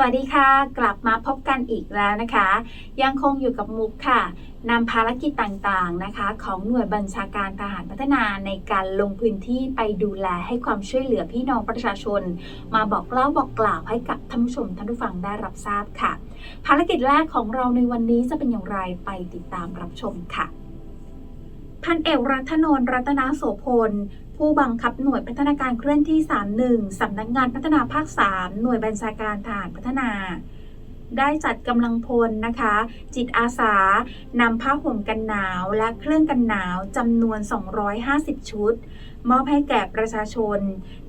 สวัสดีค่ะ กลับมาพบกันอีกแล้วนะคะ ยังคงอยู่กับมุกค่ะนำภารกิจต่างๆนะคะ ของหน่วยบัญชาการทหารพัฒนาในการลงพื้นที่ไปดูแลให้ความช่วยเหลือพี่น้องประชาชน มาบอกเล่าบอกกล่าวให้กับท่านผู้ชมท่านผู้ฟังได้รับทราบค่ะ ภารกิจแรกของเราในวันนี้จะเป็นอย่างไรไปติดตามรับชมค่ะ พันเอกรัตนนท์รัตนโสพล ผู้บังคับหน่วยพัฒนาการเคลื่อนที่ 31 สำนักงานพัฒนาภาค 3 หน่วยบัญชาการทานพัฒนา ได้จัดกำลังพลนะคะ จิตอาสานำผ้าห่มกันหนาวและเครื่องกันหนาวจำนวน 250 ชุด มอบให้แก่ประชาชน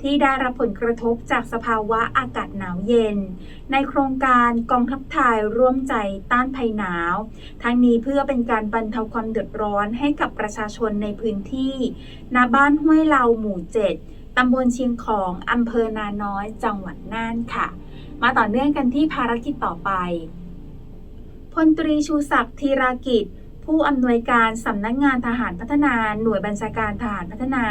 ที่ได้รับผลกระทบจากสภาวะอากาศหนาวเย็น ในโครงการกองทัพไทยร่วมใจต้านภัยหนาว ทั้งนี้เพื่อเป็นการบรรเทาความเดือดร้อนให้กับประชาชนในพื้นที่ณบ้านห้วยเหลาหมู่ 7 ตำบลเชียงของอำเภอนาน้อยจังหวัดน่านค่ะ มาต่อเนื่องกันที่ภารกิจต่อไปพลตรีชูศักดิ์ธีรากิจ ผู้อำนวยการสำนักงานทหารพัฒนาหน่วยบัญชาการทหารพัฒนา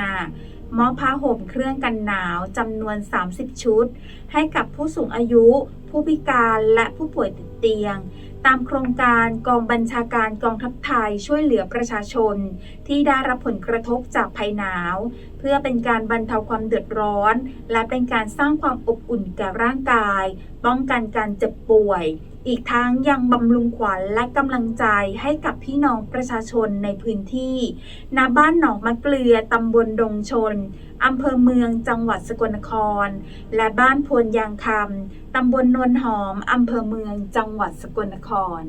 มอบผ้าห่มเครื่องกันหนาวจำนวน 30 ชุด ให้กับผู้สูงอายุ ผู้พิการและผู้ป่วยติดเตียง ตามโครงการกองบัญชาการกองทัพไทยช่วยเหลือประชาชน ที่ได้รับผลกระทบจากภัยหนาว เพื่อเป็นการบรรเทาความเดือดร้อน และเป็นการสร้างความอบอุ่นแก่ร่างกาย ป้องกันการเจ็บป่วย อีกทั้งยังบำรุงขวัญและกำลังใจให้กับพี่น้องประชาชนในพื้นที่ณบ้านหนองมะเกลือตำบลดงชนอำเภอเมืองจังหวัดสกลนคร และบ้านพวนยางคำตำบลนนหอมอำเภอเมืองจังหวัดสกลนคร